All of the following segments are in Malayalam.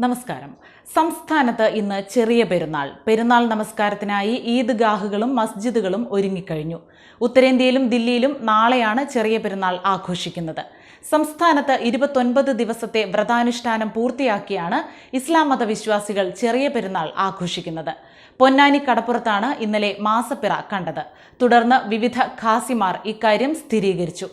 നമസ്കാരം. സംസ്ഥാനത്ത് ഇന്ന് ചെറിയ പെരുന്നാൾ. പെരുന്നാൾ നമസ്കാരത്തിനായി ഈദ്ഗാഹുകളും മസ്ജിദുകളും ഒരുങ്ങിക്കഴിഞ്ഞു. ഉത്തരേന്ത്യയിലും ദില്ലിയിലും നാളെയാണ് ചെറിയ പെരുന്നാൾ ആഘോഷിക്കുന്നത്. സംസ്ഥാനത്ത് ഇരുപത്തൊൻപത് ദിവസത്തെ വ്രതാനുഷ്ഠാനം പൂർത്തിയാക്കിയാണ് ഇസ്ലാം മതവിശ്വാസികൾ ചെറിയ പെരുന്നാൾ ആഘോഷിക്കുന്നത്. പൊന്നാനി കടപ്പുറത്താണ് ഇന്നലെ മാസപ്പിറ കണ്ടത്. തുടർന്ന് വിവിധ ഖാസിമാർ ഇക്കാര്യം സ്ഥിരീകരിച്ചു.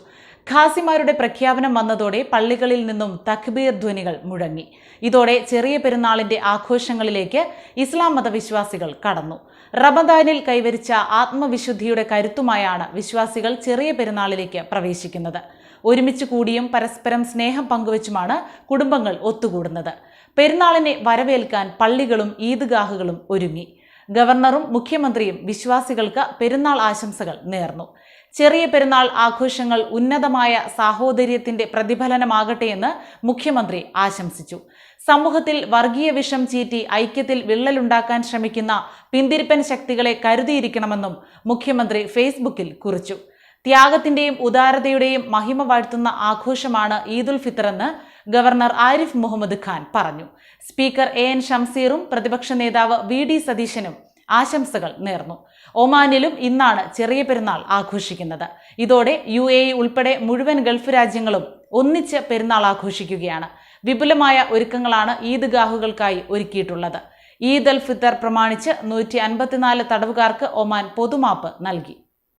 ഖാസിമാരുടെ പ്രഖ്യാപനം വന്നതോടെ പള്ളികളിൽ നിന്നും തക്ബീർ ധ്വനികൾ മുഴങ്ങി. ഇതോടെ ചെറിയ പെരുന്നാളിന്റെ ആഘോഷങ്ങളിലേക്ക് ഇസ്ലാം മതവിശ്വാസികൾ കടന്നു. റമദാനിൽ കൈവരിച്ച ആത്മവിശുദ്ധിയുടെ കരുത്തുമായാണ് വിശ്വാസികൾ ചെറിയ പെരുന്നാളിലേക്ക് പ്രവേശിക്കുന്നത്. ഒരുമിച്ച് കൂടിയും പരസ്പരം സ്നേഹം പങ്കുവച്ചുമാണ് കുടുംബങ്ങൾ ഒത്തുകൂടുന്നത്. പെരുന്നാളിനെ വരവേൽക്കാൻ പള്ളികളും ഈദ്ഗാഹുകളും ഒരുങ്ങി. ഗവർണറും മുഖ്യമന്ത്രിയും വിശ്വാസികൾക്ക് പെരുന്നാൾ ആശംസകൾ നേർന്നു. ചെറിയ പെരുന്നാൾ ആഘോഷങ്ങൾ ഉന്നതമായ സാഹോദര്യത്തിന്റെ പ്രതിഫലനമാകട്ടെ എന്ന് മുഖ്യമന്ത്രി ആശംസിച്ചു. സമൂഹത്തിൽ വർഗീയ വിഷം ചീറ്റി ഐക്യത്തിൽ വിള്ളലുണ്ടാക്കാൻ ശ്രമിക്കുന്ന പിന്തിരിപ്പൻ ശക്തികളെ കരുതിയിരിക്കണമെന്നും മുഖ്യമന്ത്രി ഫേസ്ബുക്കിൽ കുറിച്ചു. ത്യാഗത്തിന്റെയും ഉദാരതയുടെയും മഹിമ വാഴ്ത്തുന്ന ആഘോഷമാണ് ഈദുൽ ഫിത്തർ എന്ന് ഗവർണർ ആരിഫ് മുഹമ്മദ് ഖാൻ പറഞ്ഞു. സ്പീക്കർ എ എൻ ഷംസീറും പ്രതിപക്ഷ നേതാവ് വി ഡി സതീശനും ആശംസകൾ നേർന്നു. ഒമാനിലും ഇന്നാണ് ചെറിയ പെരുന്നാൾ ആഘോഷിക്കുന്നത്. ഇതോടെ യു എ ഉൾപ്പെടെ മുഴുവൻ ഗൾഫ് രാജ്യങ്ങളും ഒന്നിച്ച് പെരുന്നാൾ ആഘോഷിക്കുകയാണ്. വിപുലമായ ഒരുക്കങ്ങളാണ് ഈദ്ഗാഹുകൾക്കായി ഒരുക്കിയിട്ടുള്ളത്. ഈദ് അൽ ഫിത്തർ പ്രമാണിച്ച് നൂറ്റി അൻപത്തിനാല് തടവുകാർക്ക് ഒമാൻ പൊതുമാപ്പ് നൽകി.